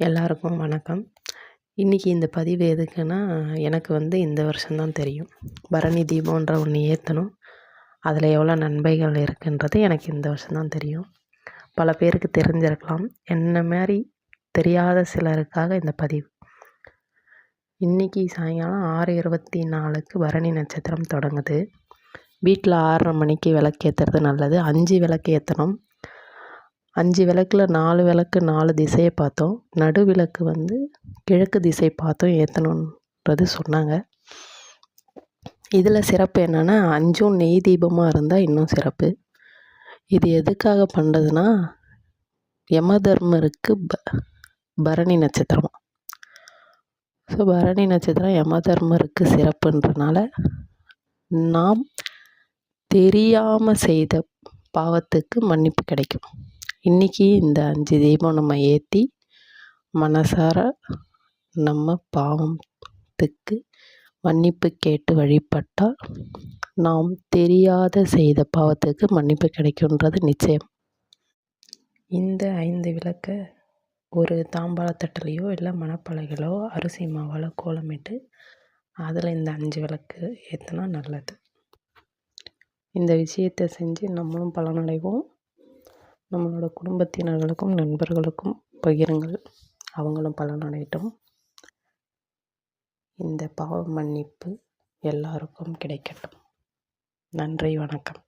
எல்லாருக்கும் வணக்கம். இன்றைக்கி இந்த பதிவு எதுக்குன்னா எனக்கு வந்து இந்த வருஷம்தான் தெரியும். பரணி தீபம்ன்ற ஒன்று ஏற்றணும் அதில் எவ்வளோ நன்மைகள் இருக்குன்றது எனக்கு இந்த வருஷம்தான் தெரியும். பல பேருக்கு தெரிஞ்சிருக்கலாம். என்ன மாதிரி தெரியாத சிலருக்காக இந்த பதிவு. இன்றைக்கி சாயங்காலம் ஆறு இருபத்தி நாலுக்கு பரணி நட்சத்திரம் தொடங்குது. வீட்டில் ஆறரை மணிக்கு விளக்கு ஏற்றுறது நல்லது. அஞ்சு விளக்கு ஏற்றணும் அஞ்சு விளக்கில் நாலு விளக்கு நாலு திசையை பார்த்தோம். நடு விளக்கு வந்து கிழக்கு திசை பார்த்தும் ஏற்றணுன்றது சொன்னாங்க. இதில் சிறப்பு என்னென்னா அஞ்சும் நெய் தீபமாக இருந்தால் இன்னும் சிறப்பு. இது எதுக்காக பண்ணுறதுன்னா யமதர்மருக்கு ப பரணி நட்சத்திரம். ஸோ பரணி நட்சத்திரம் யமதர்மருக்கு சிறப்புன்றனால நாம் தெரியாமல் செய்த பாவத்துக்கு மன்னிப்பு கிடைக்கும். இன்றைக்கி இந்த அஞ்சு தீபம் நம்ம ஏற்றி மனசார நம்ம பாவத்துக்கு மன்னிப்பு கேட்டு வழிபட்டால் நாம் தெரியாத செய்த பாவத்துக்கு மன்னிப்பு கிடைக்குன்றது நிச்சயம். இந்த ஐந்து விளக்கை ஒரு தாம்பாளத்தட்டிலையோ இல்லை மணப்பலகையிலோ அரிசி மாவால் கோலமிட்டு அதில் இந்த அஞ்சு விளக்கு ஏற்றினா நல்லது. இந்த விஷயத்தை செஞ்சு நம்மளும் பலனடைவோம். நம்மளோட குடும்பத்தினர்களுக்கும் நண்பர்களுக்கும் பகிருங்கள். அவங்களும் பலனடையட்டும். இந்த பாவ மன்னிப்பு எல்லாருக்கும் கிடைக்கட்டும். நன்றி வணக்கம்.